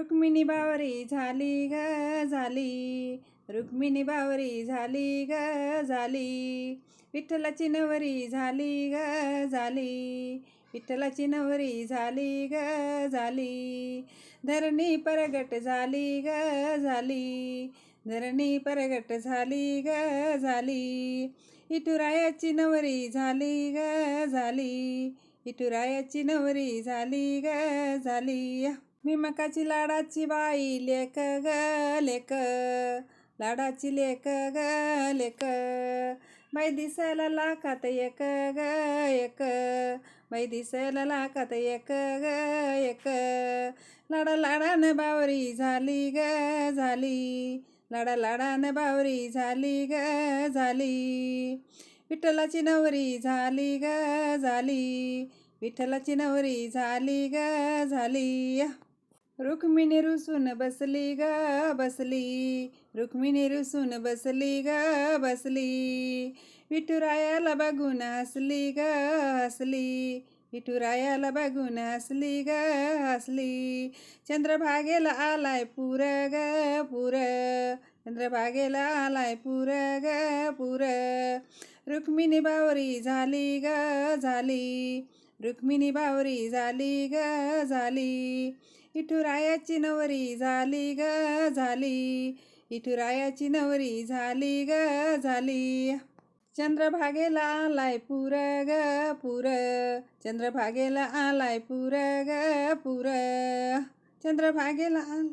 रुक्मिणी बावरी झाली ग झाली. रुक्मिणी बावरी झाली ग झाली. विठ्ठलाची नवरी झाली ग झाली. विठ्ठलाची नवरी झाली ग झाली. धरणी परगट झाली ग झाली. धरणी परगट झाली ग झाली. इटुरायाची नवरी झाली ग झाली. इटुरायाची नवरी झाली ग झाली. मी मकाची लाडाची बाई लेक ग लेक लाडाची लेक ग लेक बाई दिसायला लाखात एक ग एक. बाई दिसायला लाखात एक ग एक. लाडा लाडानं बावरी झाली ग झाली. लाडा लाडानं बावरी झाली ग झाली. विठ्ठलाची नवरी झाली ग झाली. विठ्ठलाची नवरी झाली ग झाली. रुक्मिणी रुसून बसली ग बसली रुक्मिणी रुसून बसली ग बसली विठुरायाला बघून हसली ग हसली विठुरायाला बघून हसली ग हसली चंद्रभागेला आलाय पुर ग पुर चंद्रभागेला आलाय पुर ग पुर रुक्मिणी बावरी झाली ग झाली रुक्मिणी बावरी झाली ग झाली. इठुरायाची नवरी झाली ग झाली. इठुरायाची नवरी झाली ग झाली. चंद्रभागेला आलाय पुर ग पुर. चंद्रभागेला आलाय पुर ग पुर. चंद्रभागेला आला